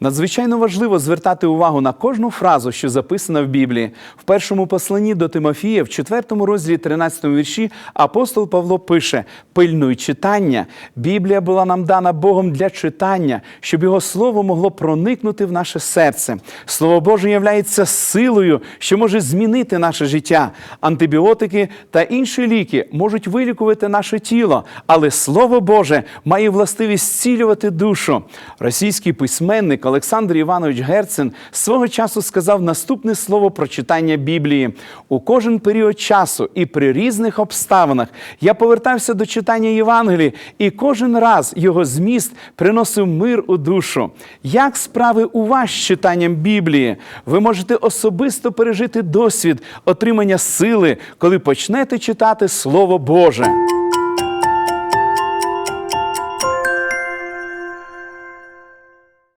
Надзвичайно важливо звертати увагу на кожну фразу, що записана в Біблії. В першому посланні до Тимофія, в 4 розділі 13 вірші, апостол Павло пише: пильнуй читання. Біблія була нам дана Богом для читання, щоб його слово могло проникнути в наше серце. Слово Боже являється силою, що може змінити наше життя. Антибіотики та інші ліки можуть вилікувати наше тіло, але Слово Боже має властивість зцілювати душу. Російський письменник Олександр Іванович Герцен свого часу сказав наступне слово про читання Біблії. У кожен період часу і при різних обставинах я повертався до читання Євангелії, і кожен раз його зміст приносив мир у душу. Як справи у вас з читанням Біблії? Ви можете особисто пережити досвід отримання сили, коли почнете читати Слово Боже.